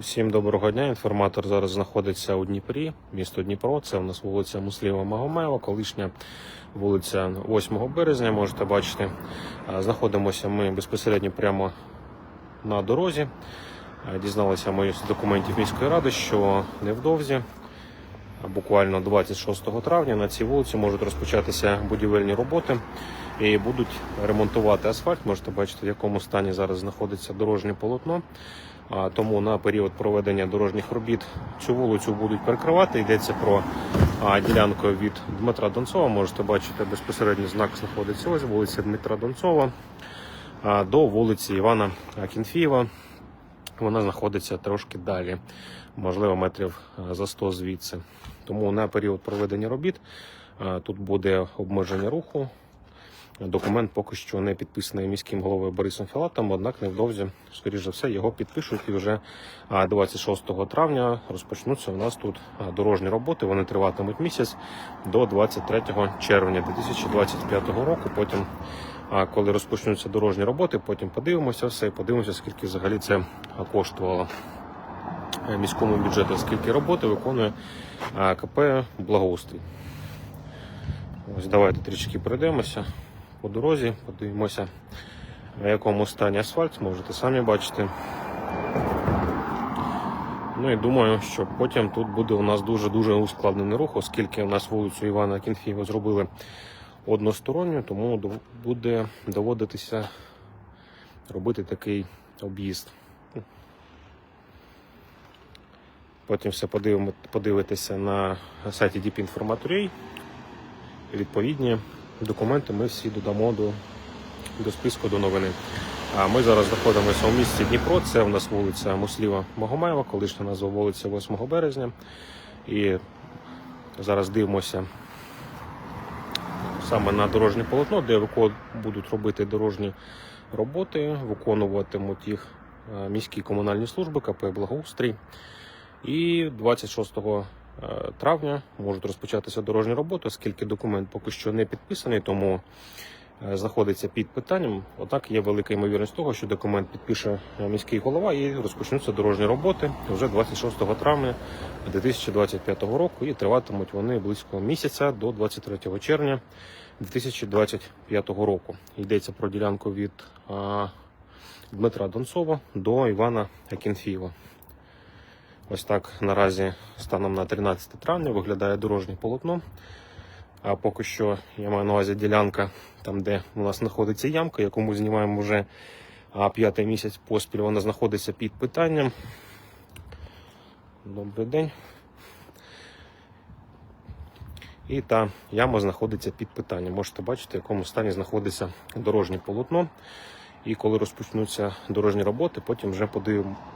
Усім доброго дня. Інформатор зараз знаходиться у Дніпрі, місто Дніпро. Це у нас вулиця Мусліма Магомеєва, колишня вулиця 8 березня. Можете бачити. Знаходимося ми безпосередньо прямо на дорозі. Дізналися ми з документів міської ради, що невдовзі, буквально 26 травня, на цій вулиці можуть розпочатися будівельні роботи і будуть ремонтувати асфальт. Можете бачити, в якому стані зараз знаходиться дорожнє полотно. Тому на період проведення дорожніх робіт цю вулицю будуть перекривати. Йдеться про ділянку від Дмитра Донцова. Можете бачити, безпосередньо знак знаходиться ось вулиця Дмитра Донцова до вулиці Івана Кінфієва. Вона знаходиться трошки далі, можливо, метрів за 100 звідси. Тому на період проведення робіт тут буде обмеження руху. Документ поки що не підписаний міським головою Борисом Філатом, однак невдовзі, скоріш за все, його підпишуть і вже 26 травня розпочнуться у нас тут дорожні роботи. Вони триватимуть місяць до 23 червня 2025 року. Потім, коли розпочнуться дорожні роботи, потім подивимося все і подивимося, скільки взагалі це коштувало е, міському бюджету, скільки роботи виконує КП Благоустрій. Ось давайте трішки пройдемося по дорозі, подивимося, в якому стані асфальт, можете самі бачити. Ну і думаю, що потім тут буде у нас дуже-дуже ускладнений рух, оскільки у нас вулицю Івана Кінфієва зробили односторонню, тому буде доводитися робити такий об'їзд. Потім все подивимо, подивитися на сайті DeepInformat.ua. Відповідні документи ми всі додамо до, до списку до новини. А ми зараз знаходимося у місті Дніпро. Це у нас вулиця Мусліва Магомаєва, колишня назва вулиця 8 березня. І зараз дивимося саме на дорожнє полотно, де будуть робити дорожні роботи, виконуватимуть їх е, міські комунальні служби, КП Благоустрій. І 26 е, травня можуть розпочатися дорожні роботи, оскільки документ поки що не підписаний, тому е, знаходиться під питанням. Однак є велика ймовірність того, що документ підпише е, міський голова і розпочнуться дорожні роботи вже 26 травня 2025 року. І триватимуть вони близько місяця до 23 червня 2025 року. Йдеться про ділянку від е, Дмитра Донцова до Івана Акінфієва. Ось так наразі станом на 13 травня виглядає дорожнє полотно. А поки що я маю на увазі ділянка, там де у нас знаходиться ямка, яку ми знімаємо вже п'ятий місяць поспіль. Вона знаходиться під питанням. Добрий день. І та яма знаходиться під питанням. Можете бачити, в якому стані знаходиться дорожнє полотно. І коли розпочнуться дорожні роботи, потім вже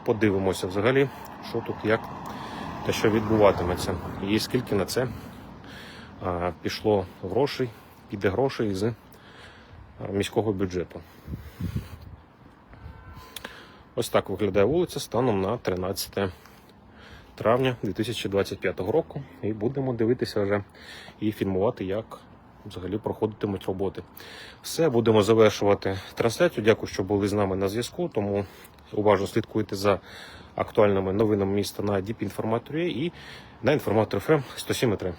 подивимося взагалі, що тут, як та що відбуватиметься. І скільки на це пішло грошей, піде грошей з міського бюджету. Ось так виглядає вулиця станом на 13 травня 2025 року. І будемо дивитися вже і фільмувати, як взагалі проходитимуть роботи. Все, будемо завершувати трансляцію. Дякую, що були з нами на зв'язку. Тому уважно слідкуйте за актуальними новинами міста на Діп інформаторі і на інформатор ФМ 107.3.